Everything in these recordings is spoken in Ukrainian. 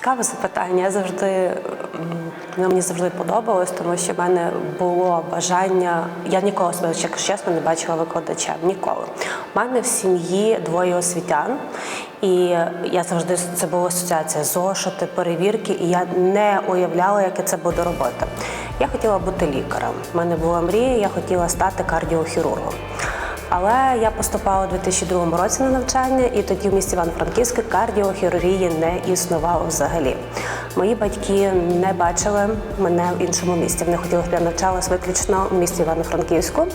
Цікаве запитання. Я завжди воно мені завжди подобалось, тому що в мене було бажання. Я ніколи себе, якщо чесно, не бачила викладачем. Ніколи. У мене в сім'ї двоє освітян, і я завжди це була асоціація зошити, перевірки, і я не уявляла, як я це буду робити. Я хотіла бути лікарем. У мене була мрія, я хотіла стати кардіохірургом. Але я поступала у 2002 році на навчання, і тоді в місті Івано-Франківське кардіохірургії не існувало взагалі. Мої батьки не бачили мене в іншому місті. Вони хотіли, щоб я навчалась виключно в місті Івано-Франківську.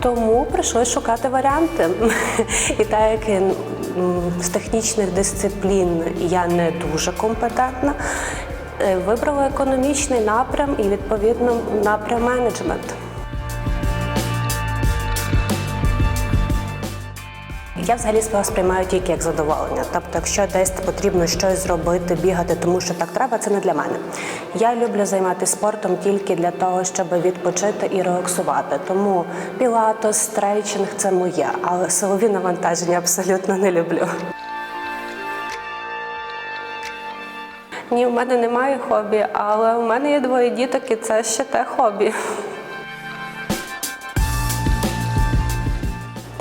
Тому прийшлось шукати варіанти. І так як з технічних дисциплін я не дуже компетентна, е, вибрала економічний напрям і відповідно напрям менеджмент. Я взагалі себе сприймаю тільки як задоволення. Тобто, якщо десь потрібно щось зробити, бігати, тому що так треба, це не для мене. Я люблю займатися спортом тільки для того, щоб відпочити і релаксувати. Тому пілатос, стрейчинг це моє, але силові навантаження абсолютно не люблю. Ні, в мене немає хобі, але у мене є двоє діток, і це ще те хобі.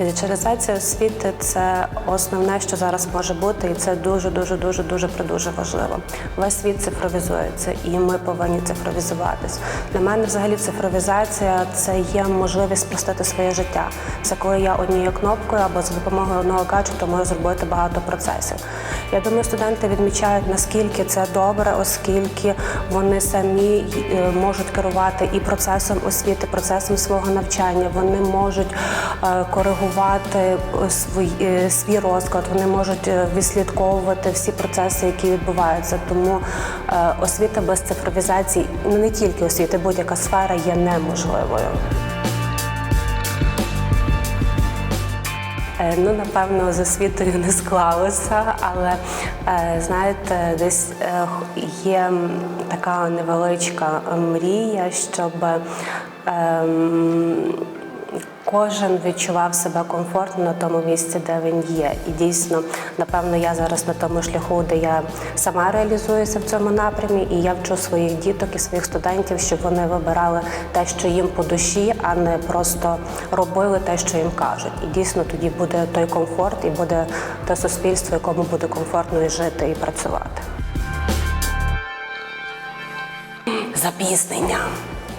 Діджиталізація освіти це основне, що зараз може бути, і це дуже, дуже, дуже, дуже дуже важливо. Весь світ цифровізується, і ми повинні цифровізуватись. Для мене взагалі цифровізація це є можливість спростити своє життя. Це коли я однією кнопкою або за допомогою одного гаджету можу зробити багато процесів. Я думаю, студенти відмічають наскільки це добре, оскільки вони самі е, можуть керувати і процесом освіти, процесом свого навчання. Вони можуть е, коригувати е, свій, е, свій розклад, вони можуть е, відслідковувати всі процеси, які відбуваються. Тому освіта без цифровізації, ну не тільки освіта, будь-яка сфера є неможливою. Ну, напевно, з освітою не склалося, але знаєте, десь є така невеличка мрія, щоб ем, кожен відчував себе комфортно на тому місці, де він є. І дійсно, напевно, я зараз на тому шляху, де я сама реалізуюся в цьому напрямі, і я вчу своїх діток і своїх студентів, щоб вони вибирали те, що їм по душі, а не просто робили те, що їм кажуть. І дійсно тоді буде той комфорт, і буде те суспільство, якому буде комфортно і жити і працювати. Запізнення.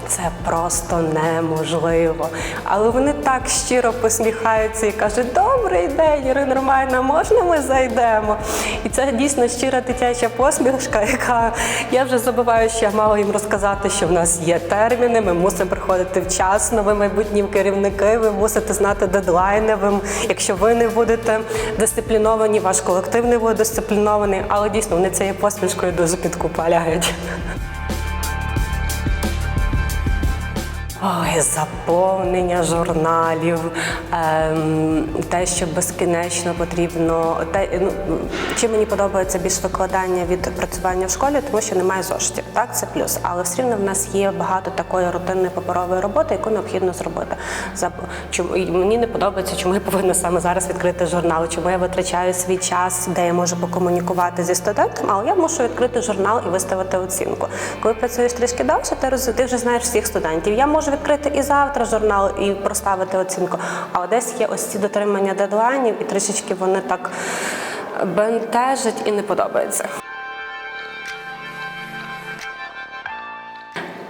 Це просто неможливо. Але вони так щиро посміхаються і кажуть, добрий день, Іри, нормально, можна ми зайдемо? І це дійсно щира дитяча посмішка, яка я вже забуваю, що я мала їм розказати, що в нас є терміни, ми мусимо приходити вчасно, ви майбутні керівники, ви мусите знати дедлайни. Ви, якщо ви не будете дисципліновані, ваш колектив не буде дисциплінований, але дійсно вони цією посмішкою дуже підкупаляють. Ой, заповнення журналів, ем, те, що безкінечно потрібно. Те, ну, чим мені подобається більш викладання від працювання в школі, тому що немає зоштів. Так, це плюс. Але все рівно в нас є багато такої рутинної паперової роботи, яку необхідно зробити. За чому мені не подобається, чому я повинна саме зараз відкрити журнал, чому я витрачаю свій час, де я можу покомунікувати зі студентом, але я мушу відкрити журнал і виставити оцінку. Коли працюєш трішки довше, ти роз- ти вже знаєш всіх студентів. Я можу відкрити і завтра журнал і проставити оцінку. А десь є ось ці дотримання дедлайнів, і трішечки вони так бентежать і не подобається.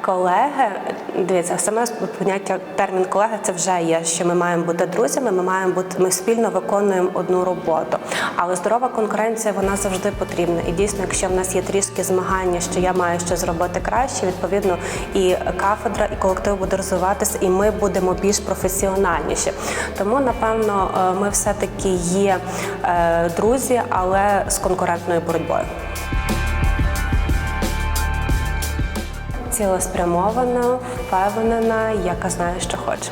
Колеги, дивіться, саме поняття термін колеги це вже є, що ми маємо бути друзями, ми маємо бути, ми спільно виконуємо одну роботу. Але здорова конкуренція вона завжди потрібна. І дійсно, якщо в нас є трішки змагання, що я маю що зробити краще, відповідно, і кафедра, і колектив буде розвиватися, і ми будемо більш професіональніші. Тому, напевно, е, ми все-таки є е, друзі, але з конкурентною боротьбою. Цілеспрямована, впевнена, яка знає, що хоче.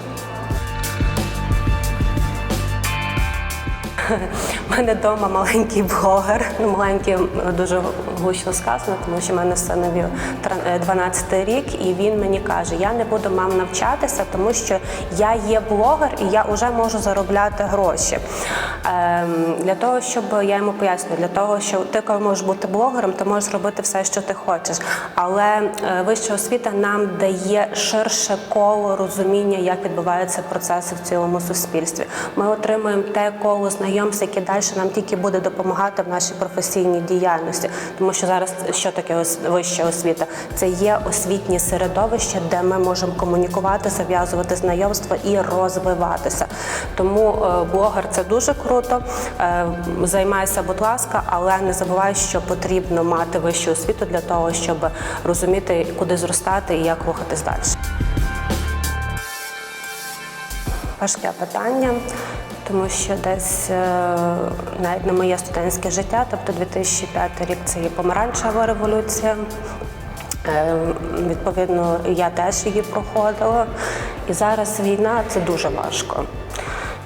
Мене вдома маленький блогер, ну маленький дуже гучно сказано, тому що в мене синові е, 12 рік, і він мені каже: я не буду мам навчатися, тому що я є блогер і я вже можу заробляти гроші. Ем, для того, щоб я йому пояснюю, для того, що ти коли можеш бути блогером, ти можеш робити все, що ти хочеш. Але е, вища освіта нам дає ширше коло розуміння, як відбуваються процеси в цілому суспільстві. Ми отримуємо те коло знайомств, яке далі нам тільки буде допомагати в нашій професійній діяльності. Тому що зараз що таке вища освіта? Це є освітнє середовище, де ми можемо комунікувати, зав'язувати знайомства і розвиватися. Тому е, блогер це дуже круто. Е, Займайся, будь ласка, але не забувай, що потрібно мати вищу освіту для того, щоб розуміти, куди зростати і як рухатись далі. Важке питання, тому що десь е, навіть на моє студентське життя, тобто 2005 рік це є помаранчева революція. Е, Відповідно, я теж її проходила. І зараз війна це дуже важко.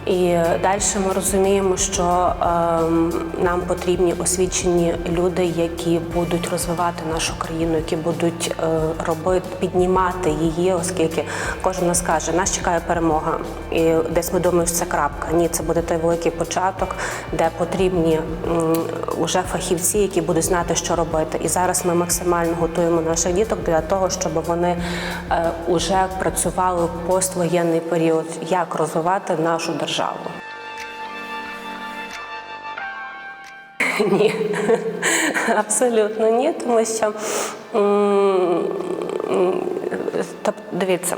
І далі ми розуміємо, що ем, нам потрібні освічені люди, які будуть розвивати нашу країну, які будуть е, робити, піднімати її, оскільки кожен нас каже, нас чекає перемога. І десь ми думаємо, що це крапка. Ні, це буде той великий початок, де потрібні уже фахівці, які будуть знати, що робити. І зараз ми максимально готуємо наших діток для того, щоб вони е, уже працювали в поствоєнний період, як розвивати нашу державу. Ні, абсолютно ні, тому що тобто, дивіться,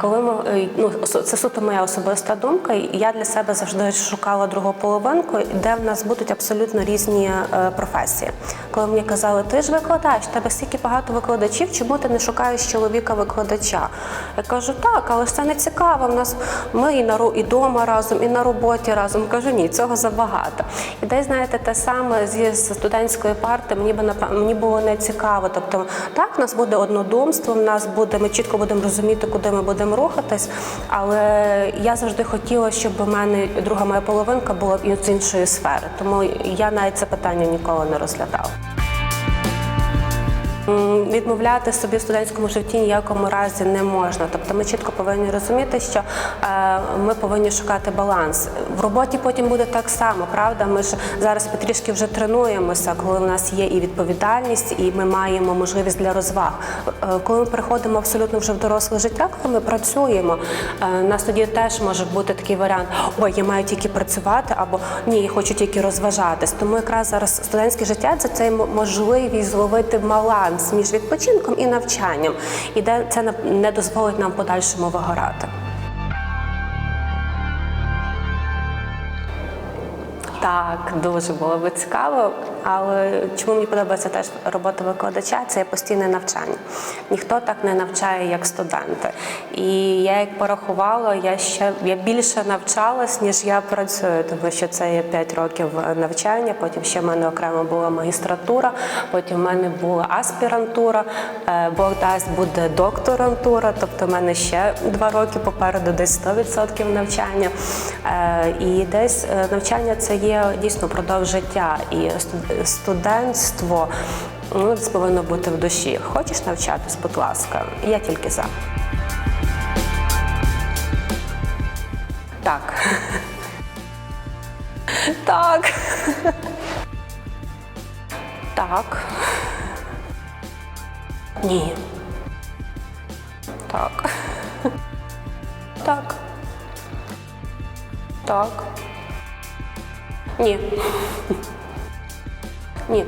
коли ми е, ну це суто моя особиста думка, я для себе завжди шукала другу половинку, де в нас будуть абсолютно різні е, професії. Коли мені казали, ти ж викладач, тебе стільки багато викладачів, чому ти не шукаєш чоловіка викладача? Я кажу, так, але ж це не цікаво. В нас ми і на ру- і дома разом, і на роботі разом. Кажу, ні, цього забагато. І десь знаєте, те саме зі студентської парти мені би мені було не цікаво. Тобто, так, в нас буде однодумство, в нас буде, ми чітко будемо розуміти, куди ми будемо рухатись. Але я завжди хотіла, щоб у мене друга моя половинка була і з іншої сфери. Тому я навіть це питання ніколи не розглядала. Відмовляти собі в студентському житті ніякому разі не можна. Тобто ми чітко повинні розуміти, що е, ми повинні шукати баланс. В роботі потім буде так само, правда? Ми ж зараз потрішки вже тренуємося, коли в нас є і відповідальність, і ми маємо можливість для розваг. Е, коли ми приходимо абсолютно вже в доросле життя, коли ми працюємо, е, у нас тоді теж може бути такий варіант: ой, я маю тільки працювати, або ні, я хочу тільки розважатись. Тому якраз зараз студентське життя це цей можливість зловити баланс між відпочинком і навчанням, і де це не дозволить нам подальшому вигорати. Так, дуже було би цікаво. Але чому мені подобається теж робота викладача, це постійне навчання. Ніхто так не навчає, як студенти. І я як порахувала, я ще я більше навчалась, ніж я працюю, тому що це є 5 років навчання. Потім ще в мене окремо була магістратура, потім в мене була аспірантура, е, Бог дасть буде докторантура, тобто в мене ще два роки попереду, десь 100% навчання. Е, І десь е, навчання це є дійсно продовж життя. І студентство ну, це повинно бути в душі. Хочеш навчатись, будь ласка, я тільки за. Так. Так. Так. Ні. Так. Так. Так. Ні. Ні.